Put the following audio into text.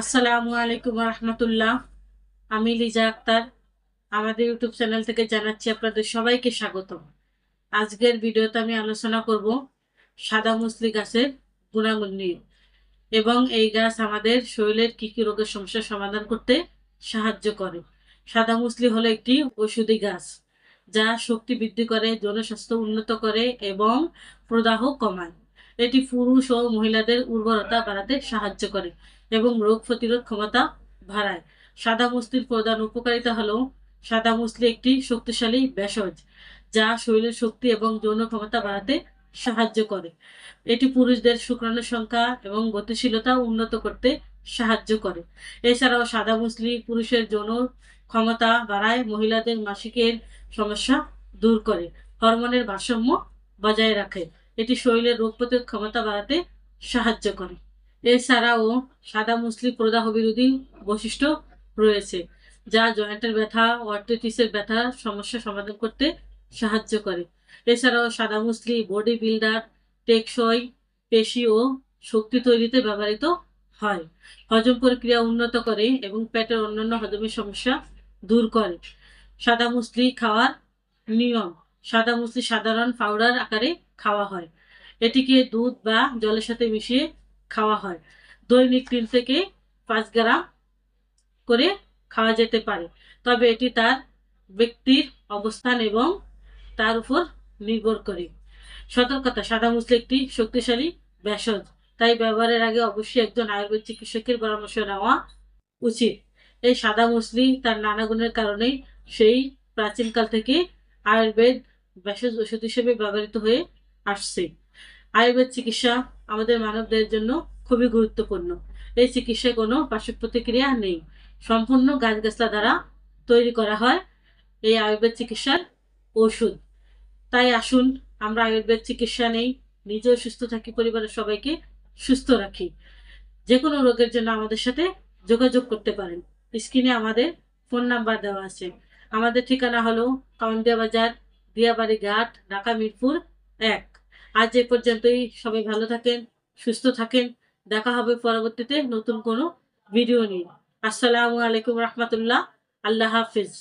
আসসালামু আলাইকুম রহমতুল্লাহ। আমি লিজা আক্তার। আমাদের ইউটিউব চ্যানেল থেকে জানাচ্ছি আপনাদের সবাইকে স্বাগত আজকের ভিডিওতে আমি আলোচনা করব সাদা মুসলি গাছের গুণাগুণ নিয়ে এবং এই গাছ আমাদের শরীরের কী কী রোগের সমস্যার সমাধান করতে সাহায্য করে। সাদা মুসলি হলো একটি ঔষধি গাছ যা শক্তি বৃদ্ধি করে, জনস্বাস্থ্য উন্নত করে এবং প্রদাহ কমায়। এটি পুরুষ ও মহিলাদের উর্বরতা বাড়াতে সাহায্য করে এবং রোগ প্রতিরোধ ক্ষমতা বাড়ায়। সাদা মুসলির প্রধান উপকারিতা হলো, সাদা মুসলি একটি শক্তিশালী ভেষজ যা শরীরের শক্তি এবং যৌন ক্ষমতা বাড়াতে সাহায্য করে। এটি পুরুষদের শুক্রাণুর সংখ্যা এবং গতিশীলতা উন্নত করতে সাহায্য করে। এছাড়াও সাদা মুসলি পুরুষের যৌন ক্ষমতা বাড়ায়, মহিলাদের মাসিকের সমস্যা দূর করে, হরমোনের ভারসাম্য বজায় রাখে। এটি শরীরের রোগ প্রতিরোধ ক্ষমতা বাড়াতে সাহায্য করে। এছাড়াও সাদা মুসলি প্রদাহ বিরোধী বৈশিষ্ট্য রয়েছে, যা জয়েন্টের ব্যথা অর্থিটিসের ব্যথা, সমস্যা সমাধান করতে সাহায্য করে। এছাড়াও সাদা মুসলি বডি বিল্ডার টেকসই পেশি ও শক্তি তৈরিতে ব্যবহৃত হয়। হজম প্রক্রিয়া উন্নত করে এবং পেটের অন্যান্য হজমের সমস্যা দূর করে। সাদা মুসলি খাওয়ার নিয়ম, সাদা মুসলি সাধারণ পাউডার আকারে খাওয়া হয়। এটিকে দুধ বা জলের সাথে মিশিয়ে খাওয়া হয়। দৈনিক তিন থেকে পাঁচ গ্রাম করে খাওয়া যেতে পারে। তবে এটি তার ব্যক্তির অবস্থান এবং তার উপর নির্ভর করে। সতর্কতা, সাদা মুসলি একটি শক্তিশালী ভেষজ। তাই ব্যবহারের আগে অবশ্যই একজন আয়ুর্বেদ চিকিৎসকের পরামর্শ নেওয়া উচিত। এই সাদা মুসলি তার নানা গুণের কারণেই সেই প্রাচীনকাল থেকে আয়ুর্বেদ ভেষজ ওষুধ হিসেবে ব্যবহৃত হয়ে আসছে। আয়ুর্বেদ চিকিৎসা আমাদের মানবদের জন্য খুবই গুরুত্বপূর্ণ। এই চিকিৎসায় কোনো পার্শ্ব প্রতিক্রিয়া নেই। সম্পূর্ণ গাছগাছলা দ্বারা তৈরি করা হয় এই আয়ুর্বেদ চিকিৎসার ওষুধ। তাই আসুন, আমরা আয়ুর্বেদ চিকিৎসা নেই। নিজেও সুস্থ থাকি, পরিবারের সবাইকে সুস্থ রাখি। যে কোনো রোগের জন্য আমাদের সাথে যোগাযোগ করতে পারেন। স্ক্রিনে আমাদের ফোন নাম্বার দেওয়া আছে। আমাদের ঠিকানা হলো কাউন্দিয়া বাজার দিয়াবাড়ি ঘাট, ঢাকা মিরপুর এক। আজ এ পর্যন্তই। সবাই ভালো থাকেন, সুস্থ থাকেন। দেখা হবে পরবর্তীতে নতুন কোনো ভিডিও নিয়ে। আসসালামু আলাইকুম রহমতুল্লাহ। আল্লাহ হাফিজ।